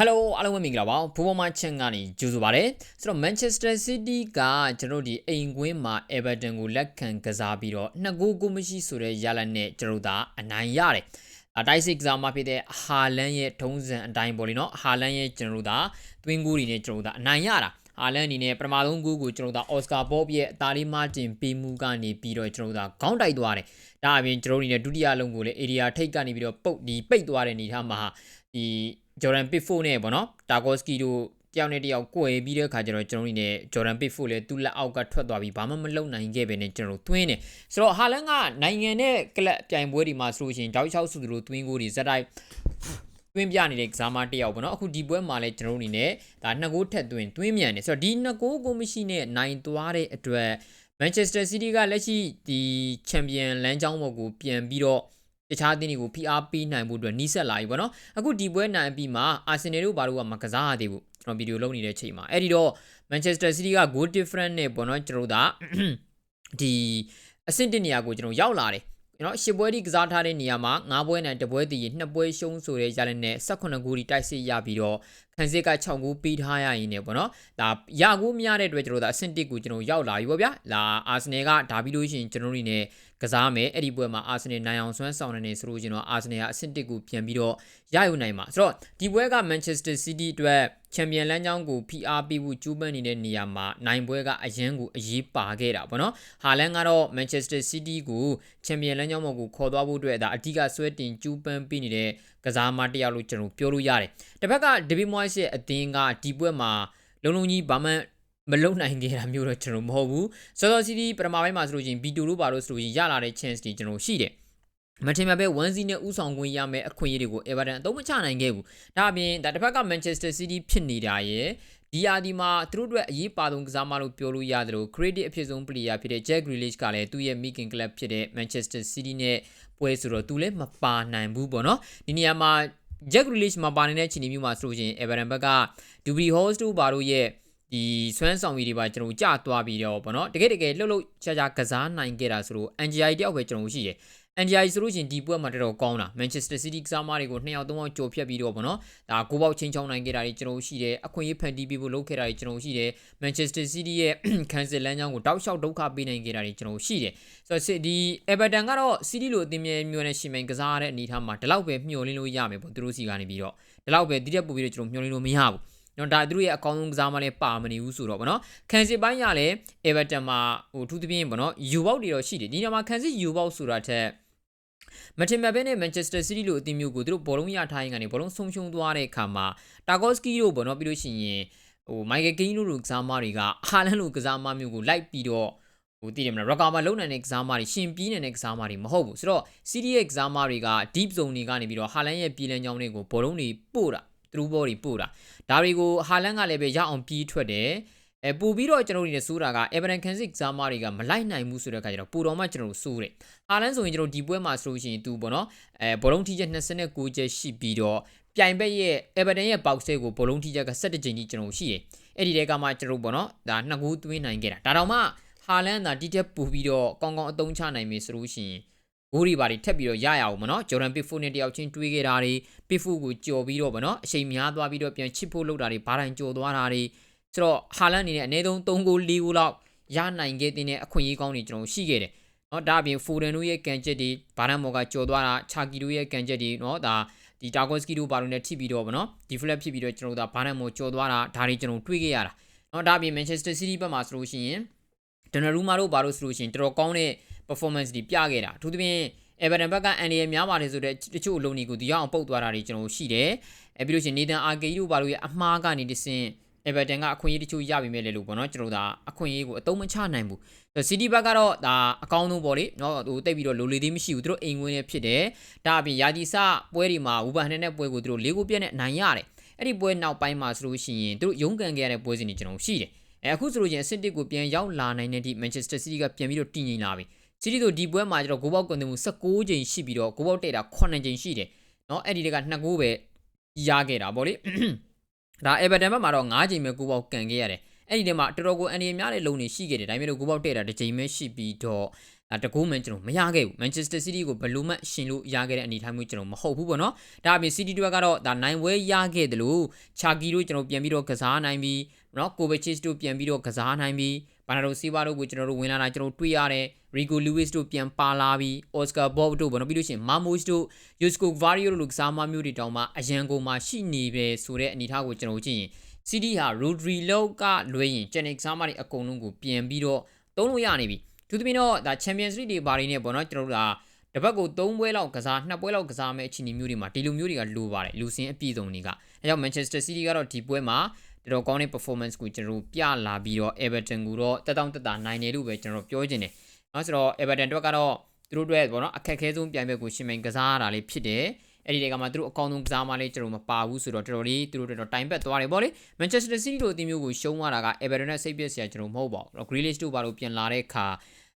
Hello အားလုံးပဲမင်္ဂလာပါဘူဘောမချန်ကနေကြိုဆိုပါရစေဆိုတော့ Manchester City ကကျွန်တော်တို့ဒီအိမ်ကွင်းမှာ Everton ကိုလက်ခံကစားပြီးတော့နှစ်ဂိုးကိုမရှိဆိုတဲ့ရလဒ်နဲ့ကျွန်တော်တို့အနိုင်ရတယ်အတိုက်စစ်ကစားမှဖြစ်တဲ့ဟာလန်ရဲ့ထုံးစံအတိုင်းပေါ့လေနော်ဟာလန်ရဲ့ကျွန်တော်တို့သွင်းဂိုးတွေနဲ့ကျွန်တော်တို့အနိုင်ရတာဟာလန်အနေနဲ့ပထမဆုံးဂိုးကိုကျွန်တော်တို့အော်စကာဘော့ရဲ့အသားလေးမာတင်ပေးမှုကနေပြီးတော့ကျွန်တော်တို့ခေါင်းတိုက်သွားတယ်ဒါအပြင်ကျွန်တော်တို့အနေနဲ့ဒုတိယလုံးကိုလည်း area ထိတ်ကနေပြီးတော့ပုတ်ဒီပိတ်သွားတဲ့အနေထားမှာဒီ ဂျော်ဒန်ပစ်ဖို့နဲ့ပေါ့နော်တာဂော့စကီတို့တယောက်နဲ့တယောက်ကိုယ်ပြီးတဲ့အခါကျတော့ကျွန်တော်တို့နေဂျော်ဒန်ပစ်ဖို့လဲသူ့လက်အောက်ကထွက်သွားပြီးဘာမှမလုပ်နိုင်ခဲ့ပဲနဲ့ကျွန်တော်တို့သွင်းတယ်ဆိုတော့ဟာလန်ကနိုင်ငံနဲ့ကလပ်ပြိုင်ပွဲတွေမှာဆိုလို့ရှိရင်တောက်ချောက်စုသူတို့သွင်းကိုတွေဇက်တိုက်သွင်းပြနေတဲ့ကစားမတယောက်ပေါ့နော်အခုဒီပွဲမှာလဲကျွန်တော်တို့အနေနဲ့ဒါနှစ်ဂိုးထက်သွင်းသွင်းမြန်တယ်ဆိုတော့ဒီနှစ်ဂိုးကိုမရှိနဲ့နိုင်သွားတဲ့အတွက် Manchester City ကလက်ရှိဒီချန်ပီယံလမ်းကြောင်းဘောကိုပြန်ပြီးတော့ တခြားအသင်းတွေကိုဖိအားပေးနိုင်ဖို့အတွက်နီးစပ်လာပြီပေါ့နော်အခုဒီပွဲနိုင်ပြီးမှအာဆင်နယ်တို့ဘာလို့ကမကစားရသေးဘူးကျွန်တော်ဗီဒီယိုလုပ်နေတဲ့ချိန်မှာအဲ့ဒီတော့ Manchester City က goal difference နဲ့ပေါ့နော်ကျွန်တော်တို့ကဒီအဆင့်တင်နေရာကိုကျွန်တော်ရောက်လာတယ် နော်ရှစ်ပွဲဒီကစားထားတဲ့နေရာမှာ၅ပွဲနိုင်တပွဲတည်နှစ်ပွဲရှုံးဆိုတဲ့ရတဲ့နဲ့18ဂိုးဒီတိုက်စစ်ရပြီးတော့ခန်းစစ်က6ဂိုးပေးထားရရင်ねပေါ့နော်ဒါရဂိုးမရတဲ့အတွက်ကျွန်တော်တို့အဆင့်1ကိုကျွန်တော်ရောက်လာပြီပေါ့ဗျာလာအာဆင်နယ်ကဒါပြီးလို့ရှိရင်ကျွန်တော်တို့နေကစားမယ်အဲ့ဒီပွဲမှာအာဆင်နယ်နိုင်အောင်ဆွမ်းဆောင်နေနေဆိုလို့ကျွန်တော်အာဆင်နယ်ကအဆင့်1ကိုပြန်ပြီးတော့ရယူနိုင်မှာဆိုတော့ဒီပွဲကမန်ချက်စတာစီးတီးအတွက်ချန်ပီယံလမ်းကြောင်းကိုဖိအားပေးဖို့ကြိုးပမ်းနေတဲ့နေရာမှာနိုင်ပွဲကအရန်ကိုအရေးပါခဲ့တာပေါ့နော်ဟာလန်ကတော့မန်ချက်စတာစီးတီးကိုချန်ပီယံလမ်းကြောင်းပေါ်ကိုခေါ်သွားဖို့အတွက်ဒါအဓိကဆွဲတင်ကြိုးပမ်းပေးနေတဲ့ကစားမတယောက်လို့ကျွန်တော်ပြောလို့ရတယ်တစ်ဖက်ကဒဗီမွိုင်းစ်ရဲ့အသင်းကဒီပွဲမှာလုံလုံကြီးဘာမှမလုံနိုင်ခဲ့တာမျိုးတော့ကျွန်တော်မဟုတ်ဘူးစောစောစီးတီးပထမပိုင်းမှာဆိုလို့ချင်းဘီတိုတို့ပါလို့ဆိုလို့ရလာတဲ့ chance တွေကျွန်တော်ရှိတယ် မထင်မှပဲ1စီနဲ့ဥဆောင်ခွင့်ရမယ်အခွင့်အရေးတွေကို Everton အသုံးမချနိုင်ခဲ့ဘူးဒါအပြင်ဒါတစ်ဖက်က Manchester City ဖြစ်နေတာရဲ့ဒီယာဒီမှာသူတို့အတွက်အရေးပါဆုံးကစားမလို့ပြောလို့ရတယ်လို့ credit အဖြစ်ဆုံး player ဖြစ်တဲ့ Jack Grealish ကလည်းသူ့ရဲ့ Meeting Club ဖြစ်တဲ့ Manchester City နဲ့ပွဲဆိုတော့သူလည်းမပါနိုင်ဘူးပေါ့နော်ဒီနေရာမှာ Jack Grealish မှာပါနေတဲ့ချီနီမျိုးမှာဆိုရင် Everton ဘက်က Dewey Hall တို့ဘာလို့ရဲ့ဒီဆွမ်းဆောင်ကြီးတွေပါကျွန်တော်ကြာသွားပြီးတော့ဗောနော်တကယ်တကယ်လှုပ်လှုပ်ရှားရှားကစားနိုင်ခဲ့တာဆိုတော့ NGI တယောက်ပဲကျွန်တော်ရှိတယ် NGI ဆိုလို့ရှိရင်ဒီပွဲမှာတော်တော်ကောင်းတာ Manchester City ကစားမတွေကိုနှစ်ယောက်သုံးယောက်ကြော်ဖြတ်ပြီးတော့ဗောနော်ဒါကိုပေါက်ချင်းချောင်းနိုင်ခဲ့တာတွေကျွန်တော်ရှိတယ်အခွင့်အရေးဖန်တီးပေးဖို့လုပ်ခဲ့တာတွေကျွန်တော်ရှိတယ် Manchester City ရဲ့ခံစစ်လမ်းကြောင်းကိုတောက်လျှောက်ဒုက္ခပေးနိုင်ခဲ့တာတွေကျွန်တော်ရှိတယ်ဆိုတော့ဒီ Everton ကတော့ City လိုအသင်းမျိုးမျိုးနဲ့ရှင်မိန်ကစားရတဲ့အနေအထားမှာဒီလောက်ပဲမျှော်လင့်လို့ရမယ်ပေါ့သူတို့စီကနေပြီးတော့ဒီလောက်ပဲတိတက်ပို့ပြီးတော့ကျွန်တော်မျှော်လင့်လို့မရဘူးနော်ဒါသူတို့ရဲ့အကောင်းဆုံးကစားမလဲပါမနေဘူးဆိုတော့ဗောနော်ခံစစ်ပိုင်းရလဲ Everton မှာဟိုထူးသဖြင့်ဗောနော်ယူဘောက်တွေတော့ရှိတယ်ဒီနေရာမှာခံစစ်ယူဘောက်ဆိုတာထက် မတင်မဘဲနဲ့ Manchester City လို့အသင်းမျိုးကိုသူတို့ဘောလုံးရထားရင်ကနေဘောလုံးဆုံးရှုံးသွားတဲ့အခါမှာတာဂော့စကီတို့ဗောနော်ပြီးလို့ရှိရင်ဟိုမိုက်ကယ်ကင်းတို့လိုကစားမတွေကဟာလန်လိုကစားမမျိုးကိုလိုက်ပြီးတော့ဟိုတည်တယ်မလားရကာမှာလုံနိုင်တဲ့ကစားမတွေရှင်ပြီးနေတဲ့ကစားမတွေမဟုတ်ဘူးဆိုတော့ City ရဲ့ကစားမတွေက deep zone တွေကနေပြီးတော့ဟာလန်ရဲ့ပြည်လန်းကြောင်းတွေကိုဘောလုံးတွေပို့တာသူတို့ဘောတွေပို့တာဒါတွေကိုဟာလန်ကလည်းပဲရအောင်ပြီးထွက်တယ် အဲပူပြီးတော့ကျွန်တော်တို့နေစိုးတာက Everton Kansas ဇာမာတွေကမလိုက်နိုင်ဘူးဆိုတဲ့အခါကျတော့ပူတော်မှကျွန်တော်တို့စိုးတယ်ဟာလန်ဆိုရင်ကျွန်တော်ဒီပွဲမှာဆိုလို့ရှိရင်သူပေါ့နော်အဲဘောလုံးထိချက်29ချက်ရှိပြီးတော့ပြိုင်ဘက်ရဲ့ Everton ရဲ့ box ကိုဘောလုံးထိချက်က17ချိန်ကြီးကျွန်တော်ရှိတယ်အဲ့ဒီတဲကမှကျွန်တော်ပေါ့နော်ဒါနှစ်ခုသွင်းနိုင်ခဲ့တာဒါတော့မှဟာလန်ကဒီတက်ပူပြီးတော့ကောင်းကောင်းအသုံးချနိုင်ပြီဆိုလို့ရှိရင်ဂိုးတွေပါတွေထပ်ပြီးတော့ရရအောင်မနော်ဂျော်ဒန်ပစ်ဖို့နဲ့တယောက်ချင်းတွေးခဲ့တာတွေပစ်ဖို့ကိုကြော်ပြီးတော့ဗောနော်အချိန်များသွားပြီးတော့ပြန်ချစ်ဖို့လုပ်တာတွေဘာတိုင်းကြော်သွားတာတွေ ဆိုတော့ဟာလန်အနေနဲ့အနည်းဆုံး3ဂိုး4ဂိုးလောက်ရနိုင်ခဲ့တဲ့အခွင့်အရေးကောင်းတွေကျွန်တော်ရှိခဲ့တယ်နော်ဒါအပြင်ဖိုဒန်တို့ရဲ့ကန်ချက်တွေဘာနမော်ကကြော်သွားတာချာကီတို့ရဲ့ကန်ချက်တွေနော်ဒါဒီတာဂော့စကီတို့ဘာလို့နဲ့ထိပြီးတော့ဗောနော်ဒီဖလက်ဖြစ်ပြီးတော့ကျွန်တော်တို့ဒါဘာနမော်ကြော်သွားတာဒါတွေကျွန်တော်တွေးခဲ့ရတာနော်ဒါအပြင်မန်ချက်စတာစီးတီးဘက်မှာဆိုလို့ရှိရင်ဒနရူမာတို့ဘာလို့ဆိုလို့ရှိရင်တော်တော်ကောင်းတဲ့ performance တွေပြခဲ့တာအထူးသဖြင့် Everton ဘက်ကအန်ဒီရများပါတယ်ဆိုတော့တချို့အလုံးတွေကိုဒီအောင်ပုတ်သွားတာတွေကျွန်တော်ရှိတယ်အဲပြီးလို့ရှိရင်နေတန်အာကေတို့ဘာလို့ရအမှားကနေတဆင့် Everton ကအခွင့်အရေးတချို့ရပြီမဲ့လေလို့ပေါ့နော်ကျွန်တော်ဒါအခွင့်အရေးကိုအသုံးမချနိုင်ဘူး City ဘက်ကတော့ဒါအကောင်းဆုံးပေါ့လေနော်ဟိုတိတ်ပြီးတော့လိုလေသေးမရှိဘူးသူတို့အိမ်ဝင်နေဖြစ်တယ်ဒါအပြင်ယာတီဆပွဲတွေမှာဝူဘန်နဲ့နဲ့ပွဲကိုသူတို့၄ဂိုးပြက်နဲ့နိုင်ရတယ်အဲ့ဒီပွဲနောက်ပိုင်းမှာဆိုလို့ရှိရင်သူတို့ရုန်းကန်ခဲ့ရတဲ့ပွဲစဉ်တွေကျွန်တော်ရှိတယ်အဲအခုဆိုလို့ရှိရင်အဆင့်၁ကိုပြန်ရောက်လာနိုင်တဲ့ဒီ Manchester City ကပြန်ပြီးတော့တည်ငြိမ်လာပြီ City တို့ဒီပွဲမှာကျတော့ဂိုးပေါက်ကွန်တင်မှု16ကြိမ်ရှိပြီးတော့ဂိုးပေါက်တက်တာ9ကြိမ်ရှိတယ်နော်အဲ့ဒီတွေက2ဂိုးပဲရခဲ့တာပေါ့လေ ဒါ Everton ဘက်မှာတော့9ချိန်ပဲဂိုးပေါက်ကန်ခဲ့ရတယ်အဲ့ဒီထဲမှာတော်တော်ကိုအန်ဒီများတဲ့လုံနေရှိခဲ့တယ်ဒါပေမဲ့လို့ဂိုးပေါက်တက်တာတစ်ချိန်ပဲရှိပြီးတော့ဒါတကူမှကျွန်တော်မရခဲ့ဘူး Manchester City ကိုဘယ်လိုမှရှင်လို့ရခဲ့တဲ့အနေအထားမျိုးကျွန်တော်မဟုတ်ဘူးပေါ့နော်ဒါအပြင် City တို့ကတော့ဒါနိုင်ပွဲရခဲ့တယ်လို့ Chaki တို့ကျွန်တော်ပြန်ပြီးတော့ကစားနိုင်ပြီးနော် Kovacic တို့ပြန်ပြီးတော့ကစားနိုင်ပြီး ဘာနာဒိုစီဘာတို့ကိုကျွန်တော်တို့ဝင်လာတာကျွန်တော်တွေ့ရတယ် Rico Lewis တို့ပြန်ပါလာပြီး Oscar Bob တို့ဘာလို့ပြီးလို့ရှိရင် Mamos တို့ Yusko Vario တို့လူကစားမမျိုးတွေတောင်မှအရန်ကုန်မှာရှိနေပဲဆိုတဲ့အနေအထားကိုကျွန်တော်ကြည့်ရင် City ဟာ Rodri လောက်ကလွဲရင် Chenick စားမတွေအကုန်လုံးကိုပြန်ပြီးတော့သုံးလို့ရနေပြီသူသဖြင့်တော့ဒါ Champions League တွေဘာတွေနဲ့ပေါ့နော်ကျွန်တော်တို့ကတပတ်ကို3ပွဲလောက်ကစား2ပွဲလောက်ကစားမဲ့အခြေအနေမျိုးတွေမှာဒီလိုမျိုးတွေကလိုပါတယ်လူစင်းအပြည့်စုံတွေကအဲကြောင့် Manchester City ကတော့ဒီပွဲမှာ တော်တော်ကောင်းတဲ့ performance ကိုကျွန်တော်တို့ပြလာပြီးတော့ Everton ကိုတော့တက်တောင့်တက်တာနိုင်တယ်လို့ပဲကျွန်တော်ပြောချင်တယ်။နော်ဆိုတော့ Everton တို့ကတော့သူတို့အတွက်ပေါ့နော်အခက်အခဲဆုံးပြိုင်ဘက်ကိုရှင်မိန်ကစားရတာလေးဖြစ်တယ်။အဲ့ဒီတွေကမှသူတို့အကောင်းဆုံးကစားမလေးကျွန်တော်မပါဘူးဆိုတော့တော်တော်လေးသူတို့တော်တော်တိုင်ပတ်သွားတယ်ပေါ့လေ Manchester City တို့အသင်းမျိုးကိုရှုံးသွားတာက Everton နဲ့စိတ်ပျက်စရာကျွန်တော်မဟုတ်ပါဘူး။ Grealish တို့ဘာလို့ပြန်လာတဲ့အခါ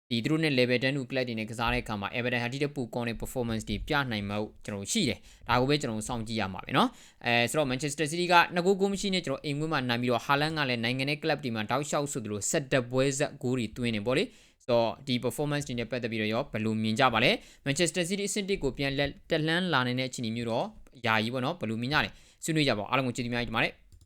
ဒီသူတို့နဲ့ level 10တို့ club တွေနဲ့ကစားတဲ့အခါမှာ Everton ဟာဒီတဲ့ပူကောင်းတဲ့ performance တွေပြနိုင်မှာကျွန်တော်ရှိတယ်ဒါကိုပဲကျွန်တော်စောင့်ကြည့်ရမှာပဲเนาะအဲဆိုတော့ Manchester City ကနှစ်ဂိုးဂိုးမရှိနဲ့ကျွန်တော်အိမ်မွေးမှာနိုင်ပြီးတော့ Haaland ကလည်းနိုင်ငံရဲ့ club တွေမှာတောက်လျှောက်ဆိုသလိုဆက်တက်ပွဲဆက်ဂိုးတွေတွင်းနေပေါ့လေဆိုတော့ဒီ performance တွေနဲ့ပတ်သက်ပြီးတော့ရောဘယ်လိုမြင်ကြပါလဲ Manchester City အဆင့်1ကိုပြန်လက်တက်လန်းလာနေတဲ့အခြေအနေမျိုးတော့ယာယီပေါ့နော်ဘယ်လိုမြင်ကြလဲဆွေးနွေးကြပါဦးအားလုံးကိုကျေးဇူးများကြီးတင်ပါတယ်